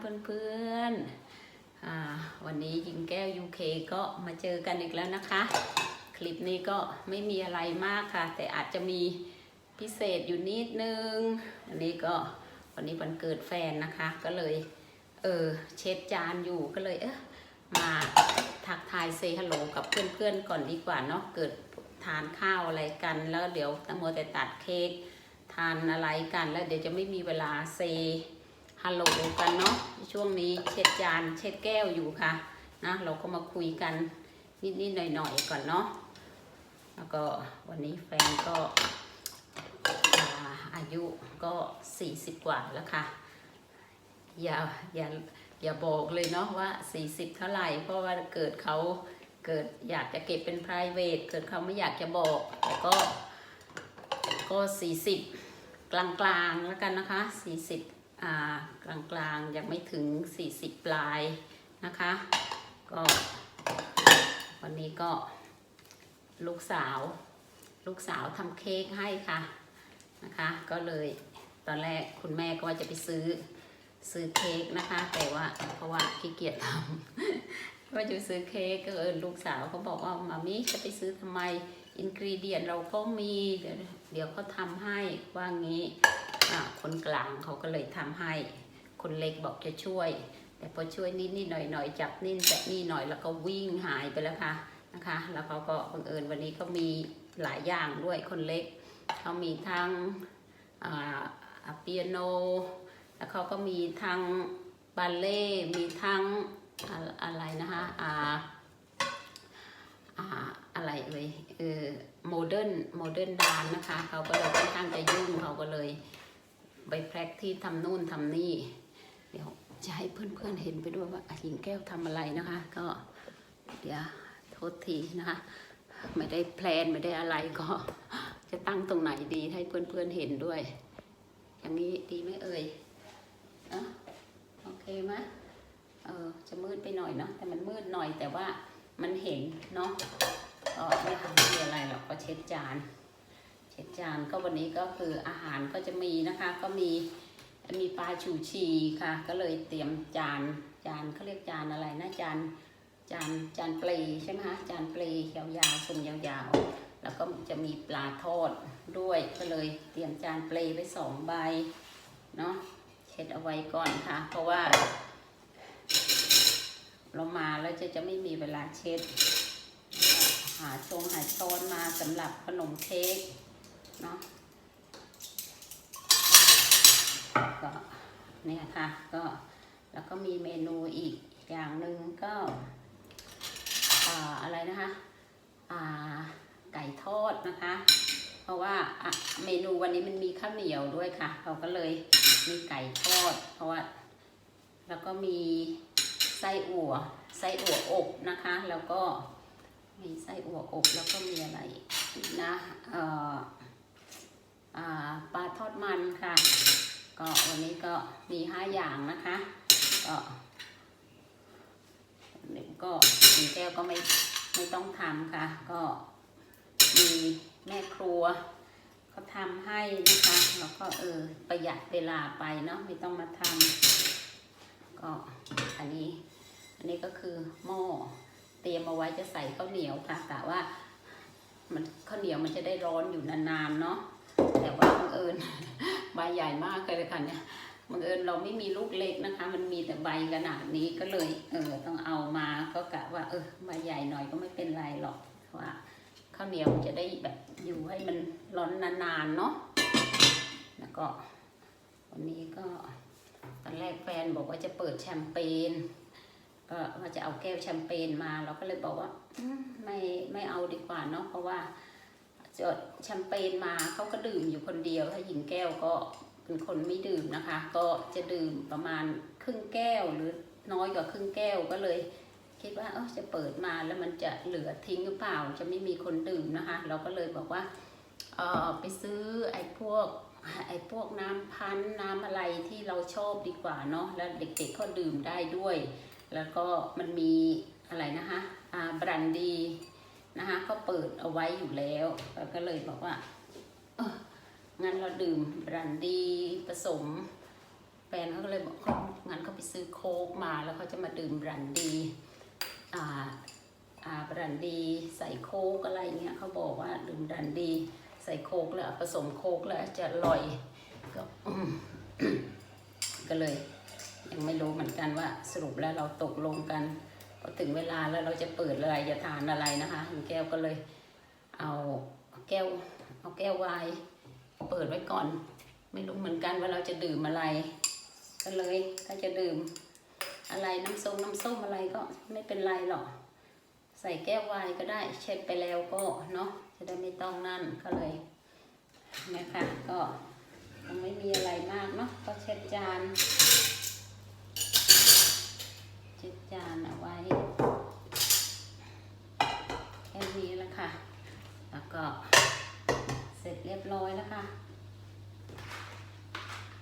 เพื่อนๆอ่าวันนี้ยิงแก้ว UK ก็มาเจอกันอีกแล้วนะคะ คลิปนี้ก็ไม่มีอะไรมากค่ะ แต่อาจจะมีพิเศษอยู่นิดนึง อันนี้ก็วันนี้วันเกิดแฟนนะคะ ก็เลยเออเช็ดจานอยู่ก็เลยเออมาทักทายเซฮัลโหลกับเพื่อนๆก่อนดีกว่าเนาะเกิดทานข้าวอะไรกัน แล้วเดี๋ยวตั้งโมวแต่ตัดเค้กทานอะไรกัน แล้วเดี๋ยวจะไม่มีเวลาเซ ฮัลโหลกันเนาะช่วงนี้เช็ดจานเช็ดแก้วอยู่ค่ะนะเราก็มาคุยกันนิดๆหน่อยๆก่อนเนาะแล้วก็วันนี้แฟนก็อาอายุก็40กว่าแล้วค่ะ อย่าอย่าอย่าบอกเลยเนาะว่า40เท่าไหร่ เพราะว่าเกิดเขาเกิดอยากจะเก็บเป็น p r i v a t เกิดเขาไม่อยากจะบอกแต่ก็ก็40กลางๆแล้วกันนะคะ40อ่า กลางๆยังไม่ถึง 40 ปลายนะคะ ก็วันนี้ก็ลูกสาว ลูกสาวทำเค้กให้ค่ะนะคะ ก็เลยตอนแรกคุณแม่ก็ว่าจะไปซื้อซื้อเค้กนะคะ แต่ว่าเพราะว่าขี้เกียจทำว่าจะซื้อเค้กก็เออลูกสาวเขาบอกว่ามามิจะไปซื้อทำไมอินกรีเดียนเราก็มี เดี๋ยวเดี๋ยวเขาทำให้ว่างี้ คนกลางเขาก็เลยทำให้คนเล็กบอกจะช่วย แต่พอช่วยนิดนิดหน่อยหน่อยจับนิ่นแตะนี่หน่อยแล้วก็วิ่งหายไปแล้วค่ะนะคะ แล้วเขาก็บังเอิญวันนี้ก็มีหลายอย่างด้วยคนเล็กเขามีทั้งอ่าเปียโน แล้วเขาก็มีทั้งบัลเล่มีทั้งอะอะไรนะคะอ่าอ่าอะไรเอ่ยเออโมเดิร์นโมเดิร์นดานนะคะเขาก็เลยค่อนข้างจะยุ่งเขาก็เลย ไปแพร็กที่ทำนู่นทำนี่ เดี๋ยวจะให้เพื่อนๆเห็นไปด้วยว่าหญิงแก้วทำอะไรนะคะ ก็เดี๋ยวโทษทีนะคะไม่ได้แพลนไม่ได้อะไรก็ จะตั้งตรงไหนดีให้เพื่อนๆเห็นด้วย อย่างนี้ดีไหมเอ่ยอะโอเคไหมเออจะมืดไปหน่อยเนาะแต่มันมืดหน่อยแต่ว่ามันเห็นเนาะก็ไม่ทำอะไรหรอกก็เช็ดจาน เช็ดจานก็วันนี้ก็คืออาหารก็จะมีนะคะ ก็มีมีปลาชูชีค่ะ ก็เลยเตรียมจานจานเขาเรียกจานอะไรนะจานจานจานเปลใช่ไหมคะจานเปลยาวๆทรงยาวๆ แล้วก็จะมีปลาทอดด้วยก็เลยเตรียมจานเปลไปสองใบเนาะเช็ดเอาไว้ก่อนค่ะ เพราะว่า เรามาแล้วจะจะไม่มีเวลาเช็ด หาชงหาช้อนมาสำหรับขนมเค้ก เนาะก็เนี่ยค่ะก็แล้วก็มีเมนูอีกอย่างหนึ่งก็อ่าอะไรนะคะอ่าไก่ทอดนะคะ เพราะว่าเมนูวันนี้มันมีข้าวเหนียวด้วยค่ะ เราก็เลยมีไก่ทอด เพราะว่าแล้วก็มีไส้อั่วไส้อั่วอบนะคะ แล้วก็มีไส้อั่วอบแล้วก็มีอะไรนะเอ่อ มันค่ะ ก็วันนี้ก็มีห้าอย่างนะคะ ก็เด็กก็คุณแก้วก็ไม่ไม่ต้องทำค่ะ ก็มีแม่ครัวเขาทำให้นะคะ แล้วก็เออประหยัดเวลาไปเนาะไม่ต้องมาทำก็อันนี้อันนี้ก็คือหม้อเตรียมเอาไว้จะใส่ข้าวเหนียวค่ะกะว่ามันข้าวเหนียวมันจะได้ร้อนอยู่นานๆเนาะ แต่ว่าบังเอิญใบใหญ่มากเลยค่ะเนี่ยบังเอิญเราไม่มีลูกเล็กนะคะ มันมีแต่ใบขนาดนี้ก็เลยเออต้องเอามาก็กะว่า เออใบใหญ่หน่อยก็ไม่เป็นไรหรอกเพราะว่าข้าวเหนียวจะได้แบบอยู่ให้มันร้อนนานๆเนาะแล้วก็วันนี้ก็ตอนแรกแฟนบอกว่าจะเปิดแชมเปญก็ว่าจะเอาแก้วแชมเปญมา เราก็เลยบอกว่าไม่ไม่เอาดีกว่าเนาะเพราะว่า จดแชมเปญมาเขาก็ดื่มอยู่คนเดียว ถ้าหญิงแก้วก็เป็นคนไม่ดื่มนะคะ ก็จะดื่มประมาณครึ่งแก้วหรือน้อยกว่าครึ่งแก้วก็เลย คิดว่าเออจะเปิดมาแล้วมันจะเหลือทิ้งหรือเปล่า จะไม่มีคนดื่มนะคะ เราก็เลยบอกว่าเออไปซื้อไอ้พวกไอ้พวกน้ำพันน้ำอะไรที่เราชอบดีกว่าเนาะแล้วเด็กๆก็ดื่มได้ด้วย แล้วก็มันมีอะไรนะคะอ่าบรันดี นะคะก็เปิดเอาไว้อยู่แล้วแล้วก็เลยบอกว่าเอองั้นเราดื่มบรันดีผสมแฟนเขาก็เลยบอกเขางั้นเขาไปซื้อโค้กมาแล้วเขาจะมาดื่มบรันดีอ่าอ่าบรันดีใส่โค้กอะไรเงี้ยเขาบอกว่าดื่มบรันดีใส่โค้กแล้วผสมโค้กแล้วจะอร่อยก็ก็เลยยังไม่รู้เหมือนกันว่าสรุปแล้วเราตกลงกัน พอถึงเวลาแล้วเราจะเปิดอะไรจะทานอะไรนะคะคุณแก้วก็เลยเอาแก้วเอาแก้วไวน์เปิดไว้ก่อน ไม่รู้เหมือนกันว่าเราจะดื่มอะไร ก็เลยถ้าจะดื่มอะไรน้ำส้มน้ำส้มอะไรก็ไม่เป็นไรหรอกใส่แก้วไวน์ก็ได้เช็ดไปแล้วก็เนาะจะได้ไม่ต้องนั่นก็เลยนะคะก็ไม่มีอะไรมากเนาะก็เช็ดจาน็ดจานเอาไว้แค่นี้แล้วค่ะ แล้วก็เสร็จเรียบร้อยแล้วค่ะ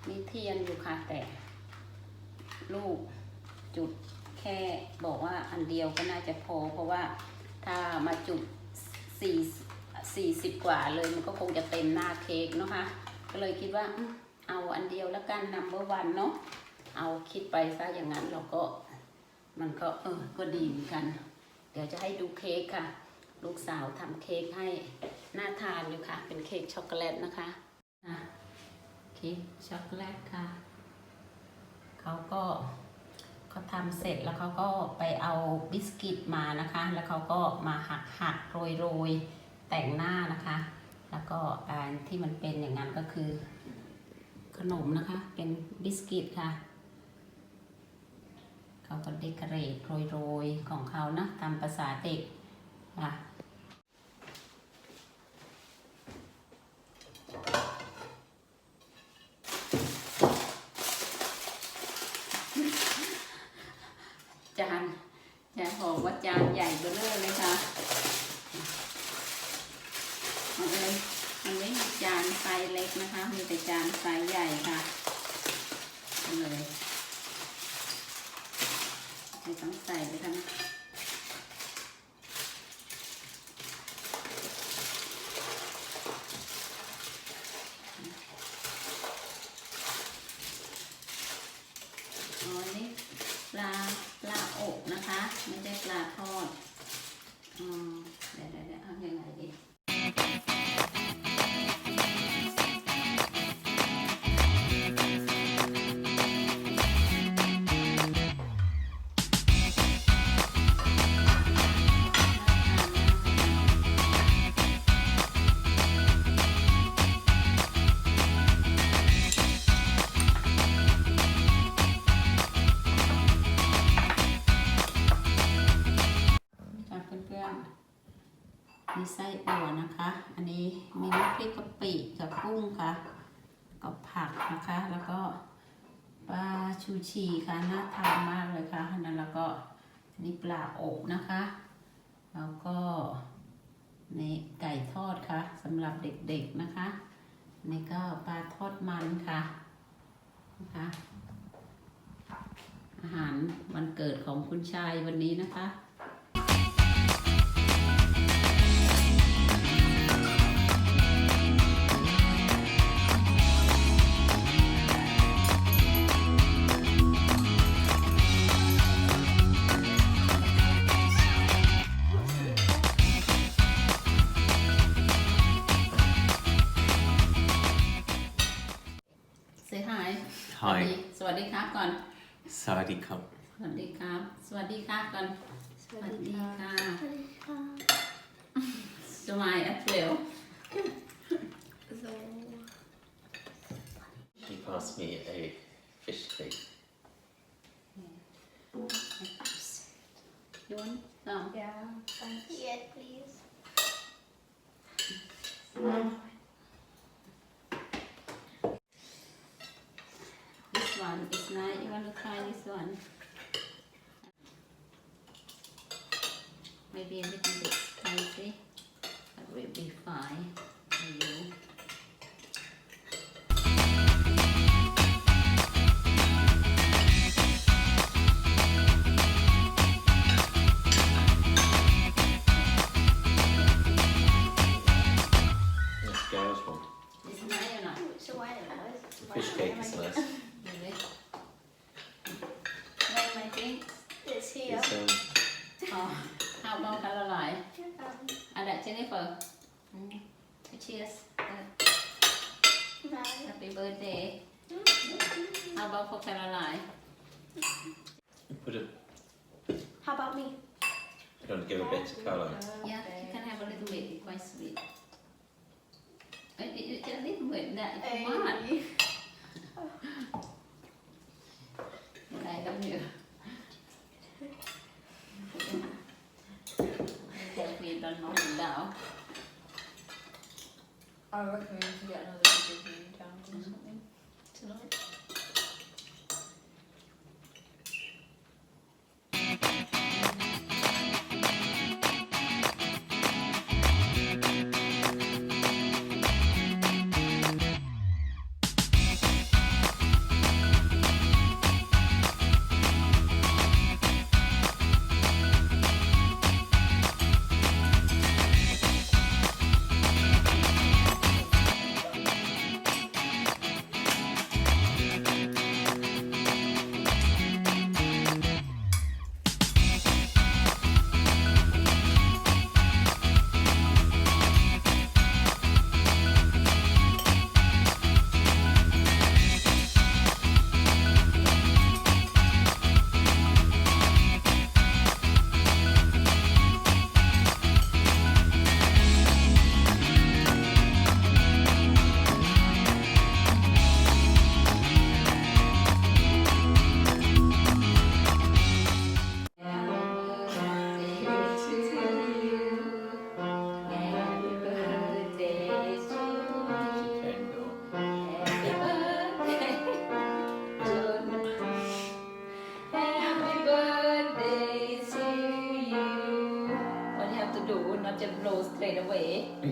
มีเทียนอยู่ค่ะแต่ ลูกจุดแค่บอกว่าอันเดียวก็น่าจะพอ เพราะว่าถ้ามาจุดสี่สี่สิบกว่าเลยมันก็คงจะเต็มหน้าเค้กเนาะคะ ก็เลยคิดว่าเอาอันเดียวแล้วกันนัมเบอร์วันเนาะเอาคิดไปซะอย่างนั้นเราก็ มันก็เออก็ดีเหมือนกัน เดี๋ยวจะให้ดูเค้กค่ะ ลูกสาวทำเค้กให้น่าทานอยู่ค่ะ เป็นเค้กช็อกโกแลตนะคะอะเค้กช็อกโกแลตค่ะ เขาก็เขาทำเสร็จแล้วเขาก็ไปเอาบิสกิตมานะคะ แล้วเขาก็มาหักหักโรยโรยแต่งหน้านะคะ แล้วก็อันที่มันเป็นอย่างนั้นก็คือขนมนะคะ เป็นบิสกิตค่ะ เขาก็เดคอเรทโรยๆ ของเขานะตามภาษาเด็กค่ะจานจะบอกว่าจานใหญ่เบ้อเร่อเลยค่ะมันเลยมันไม่มีจานไซส์เล็กนะคะ มีแต่จานไซส์ใหญ่ค่ะเอาเลย ต้องใส่ไปทั้ง อั่วนะคะ อันนี้มีน้ำพริกกะปิกับกุ้งค่ะ กับผักนะคะ แล้วก็ปลาชูชีค่ะน่าทานมากเลยค่ะนนั้นแล้วก็นี่ปลาอบนะคะ แล้วก็นี่ไก่ทอดค่ะสำหรับเด็กๆนะคะนี่ก็ปลาทอดมันค่ะนะคะอาหารวันเกิดของคุณชายวันนี้นะคะ Hi สวัสดีครับก่อน Sawadee Cup สวัสดีครับ สวัสดีค่ะก่อนสวัสดีค่ะ สมัยแอปเปิล She passed me a fish cake ยวนสอง Yeah, thanks. Yeah, please. One is nice you want to try this one? Maybe a little bit spicy. But will be fine for you I recommend to get another video game down or mm-hmm. something tonight.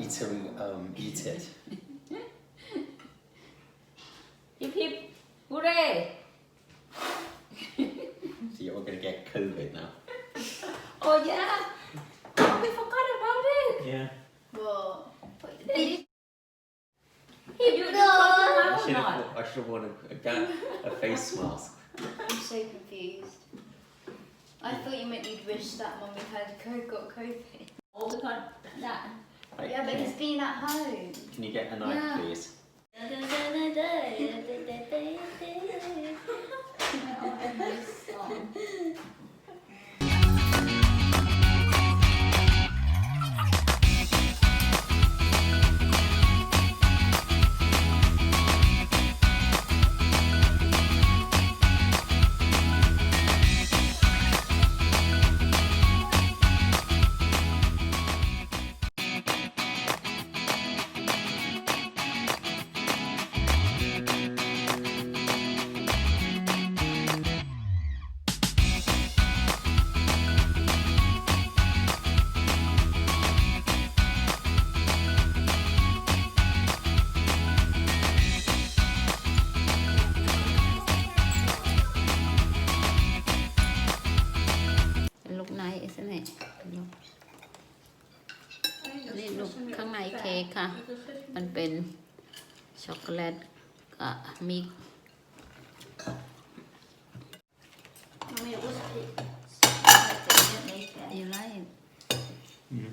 Itaru um, eat it. Hip hip, hooray! See, you're gonna get COVID now. Oh yeah, oh, we forgot about it. Yeah. Well, hip you I should have. I should have worn a, a, a face mask. I'm so confused. I thought you meant you'd wish that mommy had got COVID. All the time. That. Right, Yeah, but he's been at home. can you get a knife, Yeah. please? Oh, I this song. มันเป็นช็อกโกแลตกับมิก Mummy, it was it. you like Mm.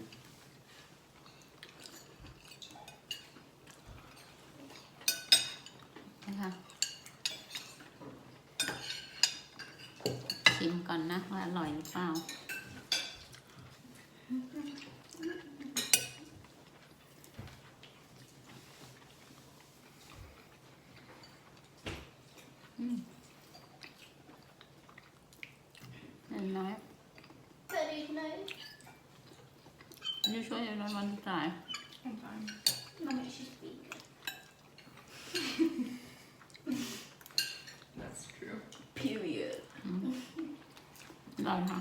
นะคะชิมก่อนนะว่าอร่อยหรือเปล่า อืมเห็นไหม Very nice. ยูช่วยเราวันจ่าย Mummy, she's vegan. That's true. Period. อร่อยค่ะ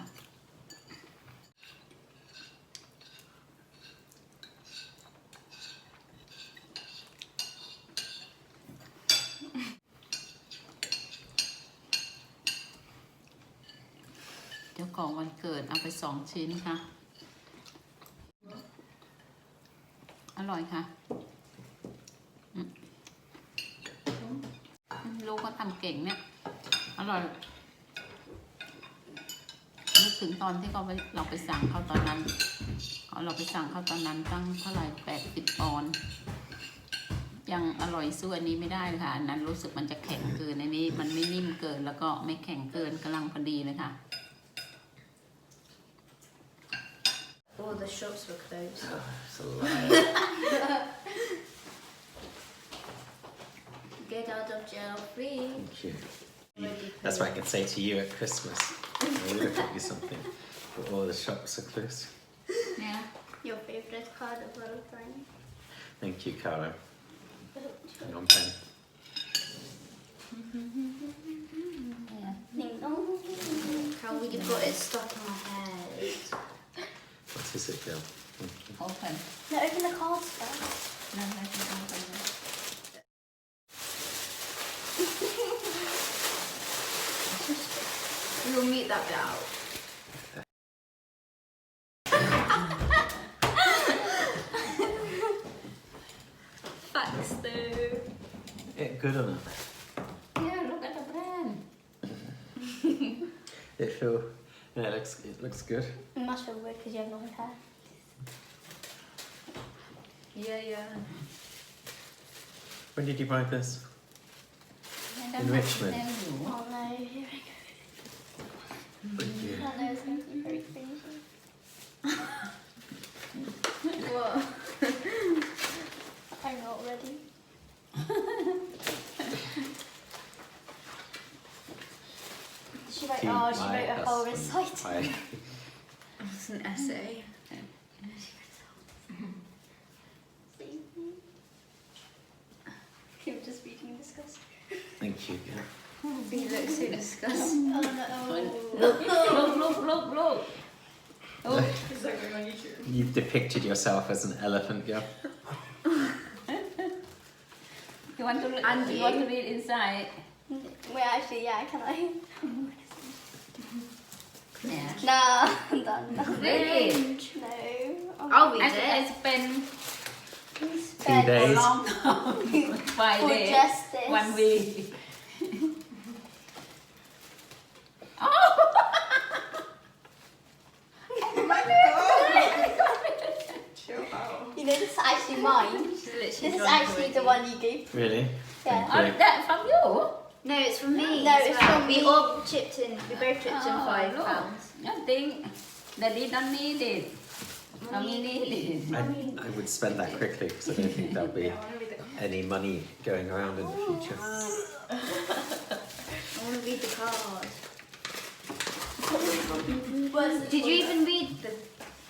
เจ้าของวันเกิดเอาไปสอง ชิ้นค่ะ อร่อยค่ะลูกก็ทำเก่งเนี่ย อร่อยนึกถึงตอนที่เขาไปเราไปสั่งเขาตอนนั้น เราไปสั่งเขาตอนนั้นตั้งเท่าไหร่แปดสิบปอนด์ยังอร่อยสู้อันนี้ไม่ได้เลยค่ะอันนั้นรู้สึกมันจะแข็งเกินอันนี้ มันไม่นิ่มเกินแล้วก็ไม่แข็งเกินกำลังพอดีเลยค่ะ the shops were closed. It's a lie. Get out of jail free. Thank you. That's what I can say to you at Christmas. I'm going to you something, but all the shops are closed. Yeah. Your favourite card of all time. Thank you, Caro. Hang on, pen. How we got it stuck in my head. What is it, Bill? Thank you. โอเพน No, open the cards first. นั่นแหละที่ต้องไปเลย We'll meet that bit out. Thanks though. Yeah, good on it. Yeah, look at the brand. It feel. Yeah, it looks. It looks good. It must feel weird because you have long hair. Yeah, yeah. When did you buy this? In Richmond. Oh no, here we Thank you. go. Oh no, it's going to be very cringy. What? I'm not ready. wrote, To oh, she wrote a whole husband. recital. I- It's an essay. He was just reading disgust. Thank you. Yeah. You look so disgusting. Oh no. Look, look, look, look, look. Oh, You've depicted yourself as an elephant, girl. you want to And you want to read inside? Wait, actually, yeah, can I? No, I'll be. It's been It's a days. long time. By for this, just this. one week. Oh! oh! My god! Chill out. You know, this is actually mine. This is actually the one you gave. Really? Yeah. Thank you. Oh, that from you? No, it's from me. No, as it's well. from we me. all chipped in. We both chipped in oh, five look. pounds. I think Daddy don't need it. Mommy need it. I, I would spend that quickly because I don't think there'll be any money going around in the future. I want to read the card. Did you even read the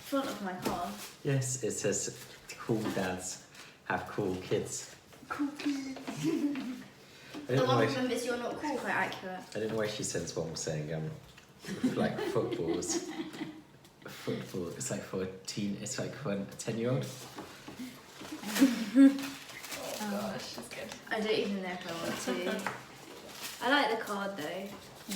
front of my card? Yes, it says cool dads have cool kids. cool kids. I The don't know one why she, them is you're not cool. Quite accurate. I don't know why she sends one saying um like footballs. Football. It's like for a teen. It's like for a ten year old. Oh gosh, it's good. I don't even know if I want to. I like the card though. Yeah.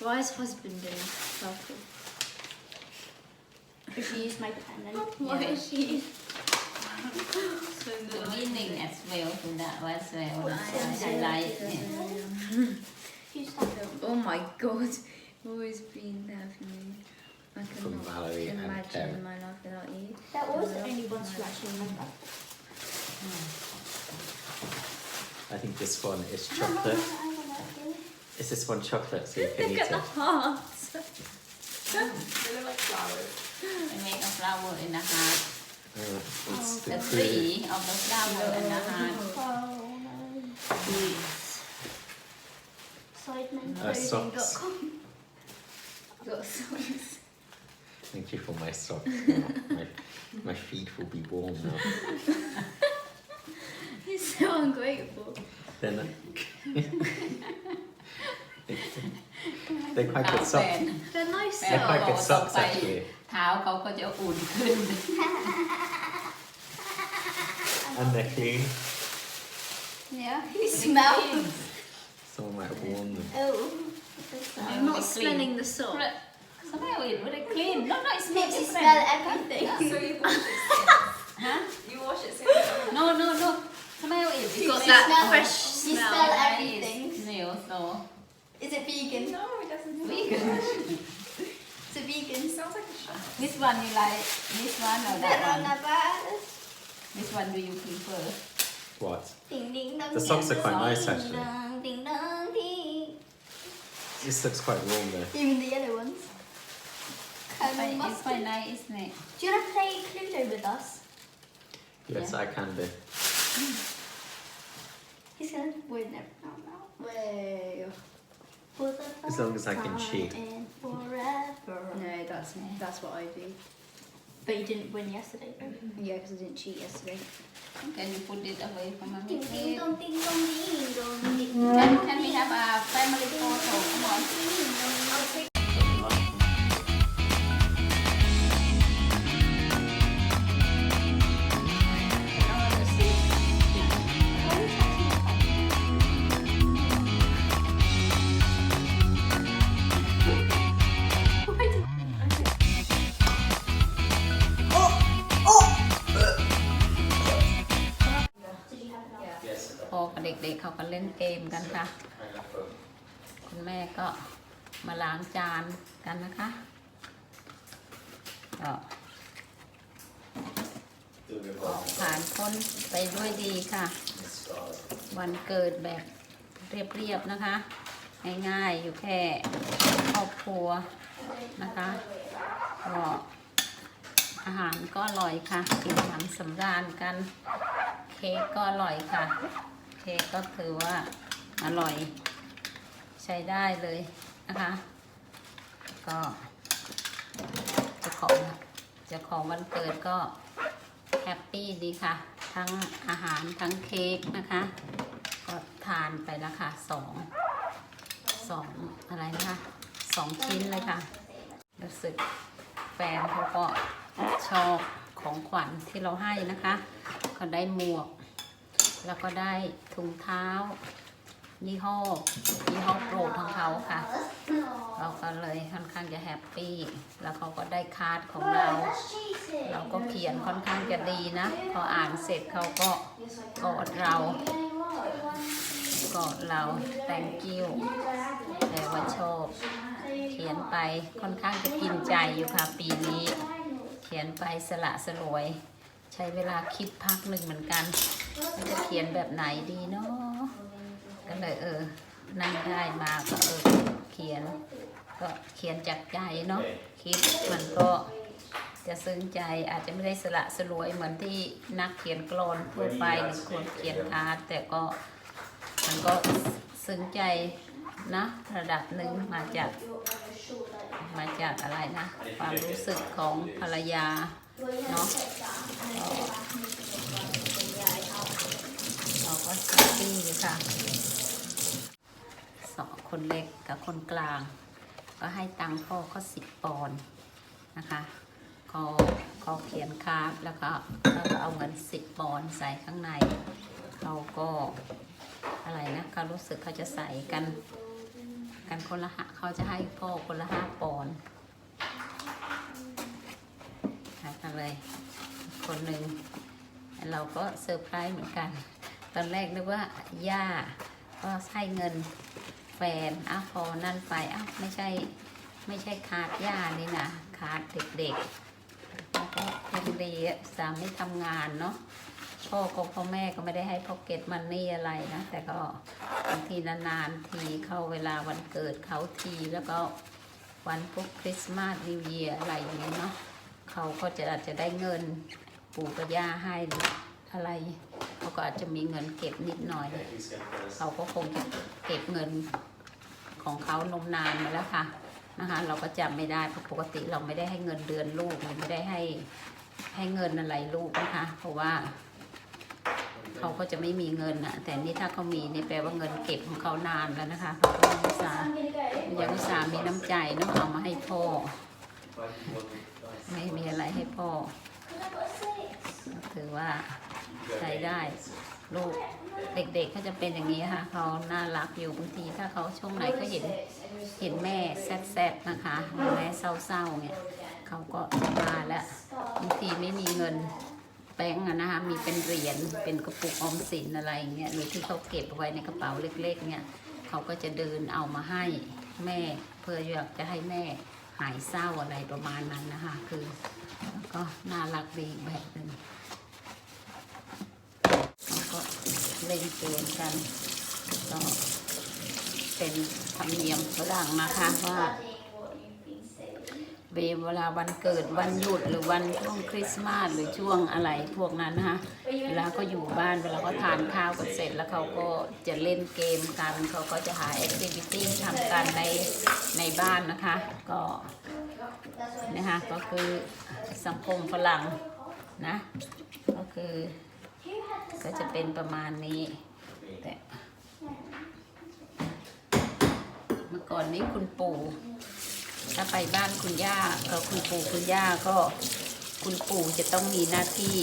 Why is husband in purple? If you use my pen, then. Why Yeah. is she? So The meaning as well to that as well. What's I, I like it. Oh my god, always been there for me. I From cannot Valerie and imagine Karen. my life without you. That was the only one to actually remember. I think this one is chocolate. I want that. Is this one chocolate so you can Look eat at the it? hearts. Hmm, they look like flowers. I make a flower in the heart. Oh, it's The the tree of the flower in the heart. Oh no. Uh, socks. Sidemenclothing.com. Got socks. Thank you for my socks. now. my, my feet will be warm now. You're so ungrateful. Then they're quite good socks. Fan. They're nice They're quite good socks. socks actually. เท้าเขาก็จะอุ่นขึ้น And they're clean. Yeah. You smell. Someone might have worn them. Oh. I'm not smelling the sock. Smell it, very clean. No, no, it smells Makes you different. smell everything. Huh? You wash it so No, no, no. Smell it. You got It that smells- fresh You smell. smell Nice everything. Smell so. Is it vegan? No, it doesn't. vegan Is vegan? It sounds like a shop. this one you like this one or that one Coronavirus. which one do you prefer What? Ding ding dong. The socks are quite nice, actually. dong, Ding dong ding. This looks quite warm though. Even the yellow ones. Quite- Caramel it's mustard. quite nice isn't it Do you want to play Cluedo with us? Yes, I can do. Mm. He's gonna win it. No, no. Way. For As long as I can first cheat. That's that's what I do. But you didn't win yesterday. though. Mm-hmm. Yeah, because I didn't cheat yesterday. can you put it away from a Ding ding minute dong ding dong ding dong ding can, dong can we have a family photo come on. I'll take มาล้างจานกันนะคะก็ก็ผ่านพ้นไปด้วยดีค่ะ วันเกิดแบบเรียบๆนะคะ ง่ายๆอยู่แค่ครอบครัวนะคะก็อาหารก็อร่อยค่ะกินหนำสำราญกัน เค้กก็อร่อยค่ะ เค้กก็ถือว่าอร่อยใช้ได้เลย นะคะ ก็จ้าของจ้าของวันเกิดก็แฮปปี้ดีค่ะ ทั้งอาหารทั้งเค้กนะคะ ก็ทานไปแล้วค่ะสองสองอะไรนะคะสองชิ้นเลยค่ะ รู้สึกแฟนเขาก็ชอบของขวัญที่เราให้นะคะ ก็ได้หมวก แล้วก็ได้ถุงเท้า ยี่ห้อยี่ห้อโปรดของเขาค่ะ เราก็เลยค่อนข้างจะแฮปปี้ แล้วเขาก็ได้คาร์ดของเรา เราก็เขียนค่อนข้างจะดีนะ พออ่านเสร็จเขาก็กอดเรากอดเรา thank you แต่ว่าชอบ เขียนไปค่อนข้างจะกินใจอยู่ค่ะปีนี้ เขียนไปสละสลวย ใช้เวลาคิดพักหนึ่งเหมือนกันจะเขียนแบบไหนดีเนาะ ก็เลยเออ นั่งได้มาก็เออเขียน ก็เขียนจากใจเนาะคิดมันก็จะซึ้งใจอาจจะไม่ได้สละสลวยเหมือนที่นักเขียนกลอนทั่วไปหรือคนเขียนอาร์ตแต่ก็มันก็ซึ้งใจนะระดับหนึ่งมาจากมาจากอะไรนะ ความรู้สึกของภรรยาเนาะเรา ก็แฮปปี้เลยค่ะสองคนเล็กกับคนกลาง ก็ให้ตังค์พ่อเขาสิบปอนด์นะคะเขาเขาเขียนคาร์ดแล้วก็แล้วก็เอาเงินสิบปอนด์ใส่ข้างในเขาก็อะไรนะเขารู้สึกเขาจะใส่กันกันคนละห้าเขาจะให้พ่อคนละห้าปอนด์ให้กันเลย คนหนึ่งเราก็เซอร์ไพรส์เหมือนกัน ตอนแรกนึกว่าย่าก็ให้เงินแฟนอ้าวพอนั่นไปอ้าวไม่ใช่ไม่ใช่คาดย่านี่นะคาดเด็กๆแล้วก็ยังดีอะสามีทำงานเนาะพ่อก็พ่อแม่ก็ไม่ได้ให้พ็อกเก็ตมันนี่อะไรนะ แต่ก็บางทีนานๆทีเข้าเวลาวันเกิดเขาทีแล้วก็วันพวกคริสต์มาสนิวเยียอะไรอย่างเงี้ยเนาะเขาก็จะอาจจะได้เงินปู่กับย่าให้อะไร ก็อาจจะมีเงินเก็บนิดหน่อย เขาก็คงจะเก็บเงินของเขานมนานมาแล้วค่ะนะคะ เราก็จำไม่ได้เพราะปกติเราไม่ได้ให้เงินเดือนลูกเราไม่ได้ให้ให้เงินอะไรลูกนะคะ เพราะว่าเขาก็จะไม่มีเงินอะแต่นี่ถ้าเขามีนี่แปลว่าเงินเก็บของเขานานแล้วนะคะเขาก็ยังอุตส่าห์ยังอุตส่าห์มีน้ำใจเนอะเอามาให้พ่อ ไม่มีอะไรให้พ่อถือว่า ใช้ได้ ลูกเด็กๆเขาจะเป็นอย่างนี้ค่ะเขาน่ารักอยู่บางทีถ้าเขาช่วงไหนก็เห็นเห็นแม่แซดๆนะคะแม่เศร้าๆเนี่ยเขาก็มาแล้วบางทีไม่มีเงินแบงก์นะคะมีเป็นเหรียญเป็นกระปุกออมสินอะไรเงี้ยหรือที่เขาเก็บไว้ในกระเป๋าเล็กๆเนี่ยเขาก็จะเดินเอามาให้แม่เพื่ออยากจะให้แม่หายเศร้าอะไรประมาณนั้นนะคะ คือก็น่ารักดีแบบนึงเขาก็ เล่นเกมกันก็เป็นธรรมเนียมฝรั่งนะคะว่า Studying what you've been saying. เวลาวันเกิดวันหยุดหรือวันช่วงคริสต์มาสหรือช่วงอะไรพวกนั้นนะคะเวลาก็อยู่บ้านเวลาก็ทานข้าวกันเสร็จแล้วเขาก็จะเล่นเกมกันเขาก็จะหาแอคทิวิตี้ทำกันในในบ้านนะคะ ก็นะคะก็คือสังคมฝรั่งนะก็คือ ก็จะเป็นประมาณนี้แต่เมื่อก่อนนี้คุณปู่ถ้าไปบ้านคุณย่าเออคุณปู่คุณย่าก็คุณปู่จะต้องมีหน้าที่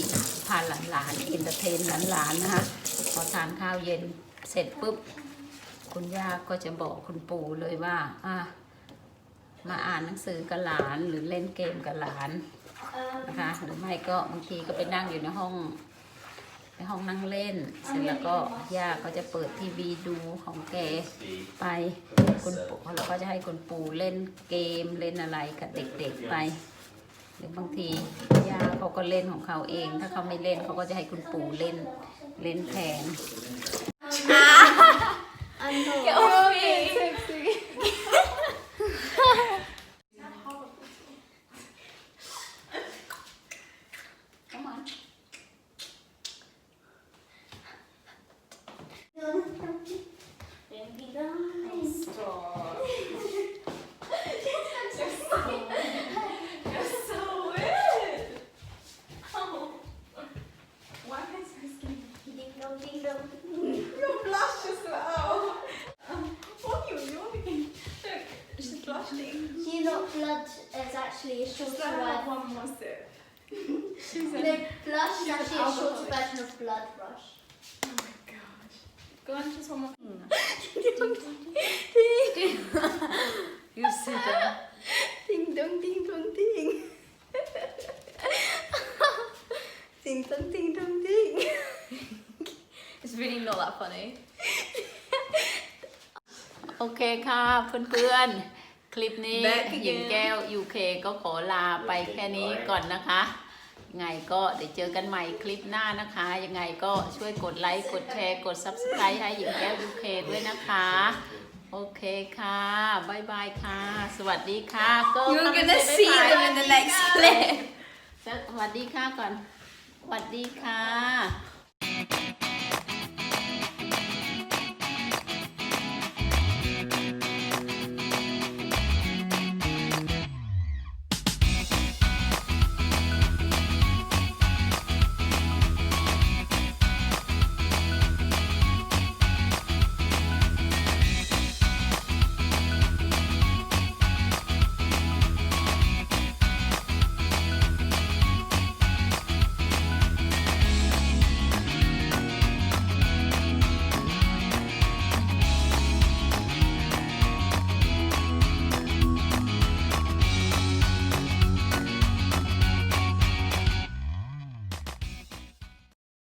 พาหลานๆเอนเตอร์เทนหลานๆนะคะพอทานข้าวเย็นเสร็จปุ๊บ คุณย่าก็จะบอกคุณปู่เลยว่าอะมาอ่านหนังสือกับหลานหรือเล่นเกมกับหลานนะคะหรือไม่ก็บางทีก็ไปนั่งอยู่ในห้อง ในห้องนั่งเล่น เสร็จแล้วก็ย่าก็จะเปิดทีวีดูของแกไปคุณปู่เราก็จะให้คุณปู่เล่นเกมเล่นอะไรกับเด็กๆไปหรือบางทีย่าเขาก็เล่นของเขาเอง ถ้าเขาไม่เล่นเขาก็จะให้คุณปู่เล่นเล่นแทน I'm not. Get off me! version? one more sip. she's No, in. blush is actually a short alcoholic. version of blood rush. Oh my gosh. Go on, just one more. You sit down. Ding dong, ding dong, ding. ding dong, ding dong, ding. it's really not that funny. โอเคค่ะเพื่อนๆ ค ลิปนี้ Back again หญิงแก้ว UK ก็ขอลาไปแค่นี้ก่อนนะคะยังไงก็เดี๋ยวเจอกันใหม่คลิปหน้านะคะ ยังไงก็ช่วยกดไลค์ กดแชร์ กด Subscribe ให้หญิงแก้ว UK ด้วยนะคะ โอเคค่ะบ๊ายบายค่ะ สวัสดีค่ะ ก็ You're ฟัง gonna เสี see ยง them in the next clip. สวัสดีค่ะก่อน สวัสดีค่ะ